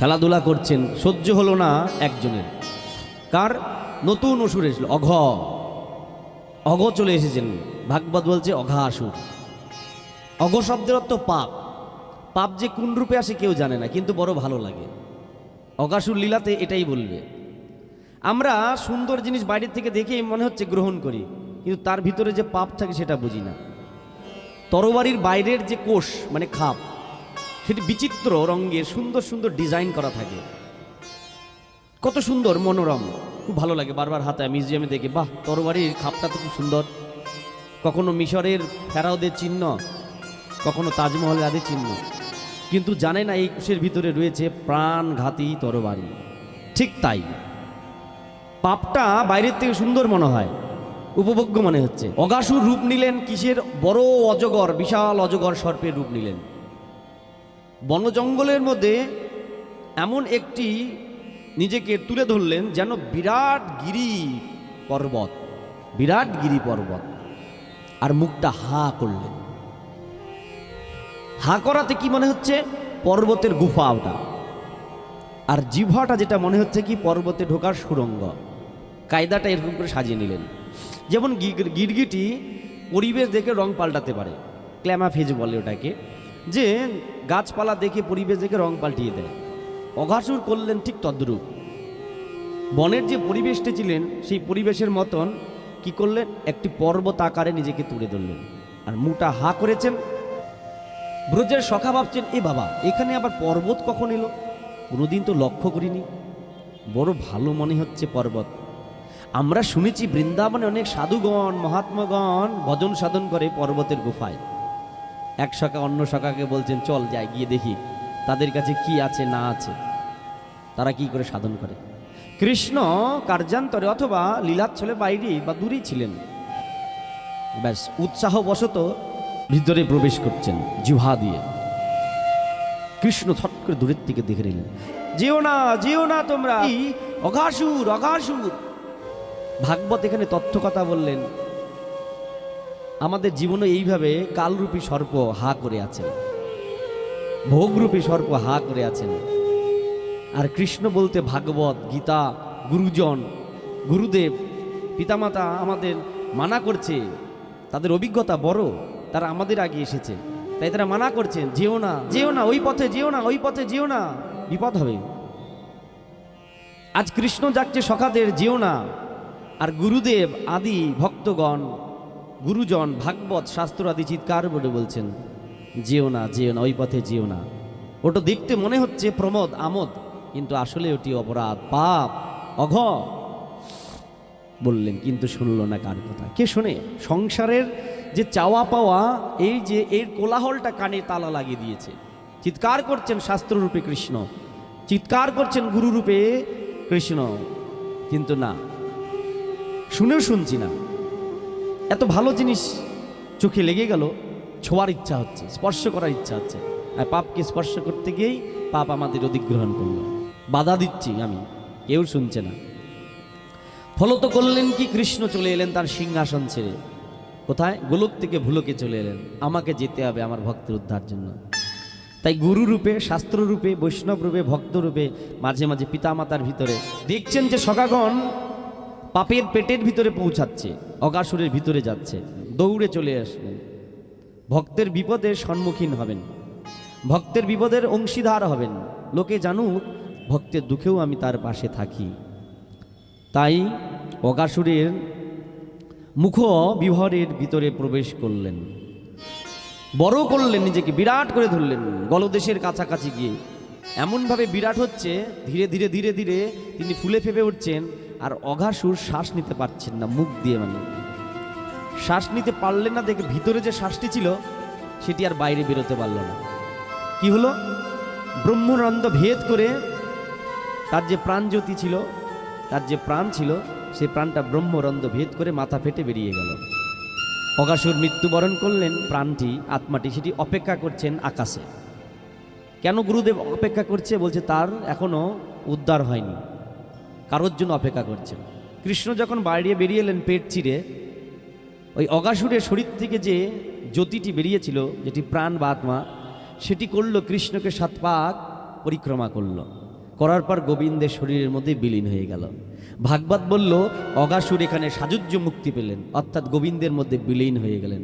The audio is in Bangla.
খেলাধুলা করছেন, সহ্য হলো না একজনের। কার? নতুন অসুর এসলো অঘ। অঘ চলে এসেছেন। ভাগবত বলছে অঘা আসুর অঘ শব্দের অর্থ পাপ। পাপ যে কোন রূপে আসে কেউ জানে না, কিন্তু বড় ভালো লাগে। অগাসুর লীলাতে এটাই বলবে। আমরা সুন্দর জিনিস বাইরের থেকে দেখেই মনে হচ্ছে গ্রহণ করি, কিন্তু তার ভিতরে যে পাপ থাকে সেটা বুঝি না। তরবারির বাইরের যে কোষ মানে খাপ সেটি বিচিত্র রঙের সুন্দর সুন্দর ডিজাইন করা থাকে। কত সুন্দর মনোরম। খুব ভালো লাগে বারবার হাতে মিউজিয়ামে দেখি, বাহ, তরবারির খাপটা তো খুব সুন্দর। কখনো মিশরের ফেরাওদের চিহ্ন, কখনো তাজমহলের আদি চিহ্ন। কিন্তু জানে না এই কোষের ভিতরে রয়েছে প্রাণঘাতী তরবারি। ঠিক তাই। পাপটা বাইরের থেকে সুন্দর মনে হয়, উপভোগ্য মনে হচ্ছে। অগাসুর রূপ নিলেন কিসের বড় অজগর, বিশাল অজগর সর্পের রূপ নিলেন। বন জঙ্গলের মধ্যে এমন একটি নিজেকে তুলে ধরলেন যেন বিরাট গিরি পর্বত, বিরাট গিরি পর্বত। আর মুখটা হা করলেন। হা করাতে কি মনে হচ্ছে? পর্বতের গুফা ওটা। আর জিভাটা যেটা মনে হচ্ছে কি? পর্বতে ঢোকার সুরঙ্গ। কায়দাটা এরকম করে সাজিয়ে নিলেন। যেমন গিরগিটি পরিবেশ দেখে রং পাল্টাতে পারে। ক্ল্যামাফেজ বলে ওটাকে। যে গাছপালা দেখে পরিবেশ দেখে রং পাল্টিয়ে দেয়। অঘাসুর করলেন ঠিক তদ্রূপ। বনের যে পরিবেশটা ছিলেন, সেই পরিবেশের মতন কি করলেন? একটি পর্বত আকারে নিজেকে তুলে ধরলেন আর মুটা হা করেছেন। ব্রজের সখা ভাবছেন, এ বাবা, এখানে আবার পর্বত কখন এলো? কোনোদিন তো লক্ষ্য করিনি। বড় ভালো মনে হচ্ছে পর্বত। আমরা শুনেছি বৃন্দাবনে অনেক সাধুগণ, মহাত্মাগণ ভজন সাধন করে পর্বতের গুফায়। এক শাখা অন্য শাখাকে বলছেন চল যাই গিয়ে দেখি তাদের কাছে কি আছে না আছে। তারা কি করে সাধন করে? কৃষ্ণ কার্যান্তরে অথবা লীলাচ্ছলে বাইরে বা দূরেই ছিলেন। ব্যাস উৎসাহবশত ভিতরে প্রবেশ করছেন জিহা দিয়ে। কৃষ্ণ ছট করে দূরের থেকে দেখে নিলেন। যেও না যেও না তোমরা। অঘাসুর অঘাসুর! ভাগবত এখানে তথ্য কথা বললেন। আমাদের জীবনে এইভাবে কালরূপী সর্প হা করে আছেন। ভোগরূপী সর্প হা করে আছেন। আর কৃষ্ণ বলতে ভাগবত, গীতা, গুরুজন, গুরুদেব, পিতামাতা আমাদের মানা করছে। তাদের অভিজ্ঞতা বড়, তারা আমাদের আগে এসেছে। তাই তারা মানা করছেন, যেও না যেও না, ওই পথে যেও না, ওই পথে যেও না। বিপদ হবে। আজ কৃষ্ণ যাচ্ছে সখাদের, যেও না। আর গুরুদেব, আদি, ভক্তগণ গুরুজন ভাগবত শাস্ত্র আদি চিৎকার বলে বলছেন, যেও না যেও না, ওই পথে যেও না। ওটা দেখতে মনে হচ্ছে প্রমোদ আমোদ, কিন্তু আসলে ওটি অপরাধ, পাপ, অঘ। বললেন, কিন্তু শুনলো না কার কথা? কে শোনে, সংসারের যে চাওয়া পাওয়া, এই যে এর কোলাহলটা কানে তালা লাগিয়ে দিয়েছে। চিৎকার করছেন শাস্ত্ররূপে কৃষ্ণ, চিৎকার করছেন গুরুরূপে কৃষ্ণ, কিন্তু না। শুনেও শুনছি না। এত ভালো জিনিস চোখে লেগে গেল, ছোঁয়ার ইচ্ছা হচ্ছে, স্পর্শ করার ইচ্ছা হচ্ছে। আর পাপকে স্পর্শ করতে গিয়েই পাপ আমাদের অধিগ্রহণ করল। বাধা দিচ্ছি আমি, কেউ শুনছে না। ফলত করলেন কি কৃষ্ণ চলে এলেন তার সিংহাসন ছেড়ে। কোথায়? গোলক থেকে ভুলকে চলে এলেন। আমাকে যেতে হবে আমার ভক্তের উদ্ধার জন্য। তাই গুরু রূপে, শাস্ত্র রূপে, বৈষ্ণব রূপে, ভক্ত রূপে, মাঝে মাঝে পিতামাতার ভিতরে, দেখছেন যে সখাগণ পাপের পেটের ভিতরে পৌঁছাচ্ছে, অগাসুরের ভিতরে যাচ্ছে, দৌড়ে চলে আসবেন। ভক্তের বিপদের সম্মুখীন হবেন। ভক্তের বিপদের অংশীদার হবেন। লোকে জানুক, ভক্তের দুঃখেও আমি তার পাশে থাকি। তাই অগাসুরের মুখ বিভরের ভিতরে প্রবেশ করলেন। বড় করলেন নিজেকে, বিরাট করে ধরলেন গলদেশের কাছাকাছি গিয়ে। এমনভাবে বিরাট হচ্ছে, ধীরে ধীরে ধীরে ধীরে তিনি ফুলে ফেপে উঠছেন আর অঘাসুর শ্বাস নিতে পারছেন না, মুখ দিয়ে মানে। শ্বাস নিতে পারলেন না দেখে ভিতরে যে শ্বাসটি ছিল, সেটি আর বাইরে বেরোতে পারল না। কি হলো? ব্রহ্মনন্দ ভেদ করে তার যে প্রাণজ্যোতি ছিল, তার যে প্রাণ ছিল সেই প্রাণটা ব্রহ্মরন্দ ভেদ করে মাথা ফেটে বেরিয়ে গেল। অগাসুর মৃত্যুবরণ করলেন, প্রাণটি, আত্মাটি, সেটি অপেক্ষা করছেন আকাশে। কেন গুরুদেব অপেক্ষা করছে বলছে, তার এখনও উদ্ধার হয়নি। কারোর জন্য অপেক্ষা করছেন কৃষ্ণ যখন বাইরে বেরিয়ে এলেন পেট চিরে, ওই অগাসুরের শরীর থেকে যে জ্যোতিটি বেরিয়েছিল, যেটি প্রাণ বা আত্মা, সেটি করল, কৃষ্ণকে সাত পাক পরিক্রমা করল। করার পর গোবিন্দের শরীরের মধ্যে বিলীন হয়ে গেল। ভাগবত বলল, অগাসুর এখানে সাজুজ্য মুক্তি পেলেন, অর্থাৎ গোবিন্দের মধ্যে বিলীন হয়ে গেলেন।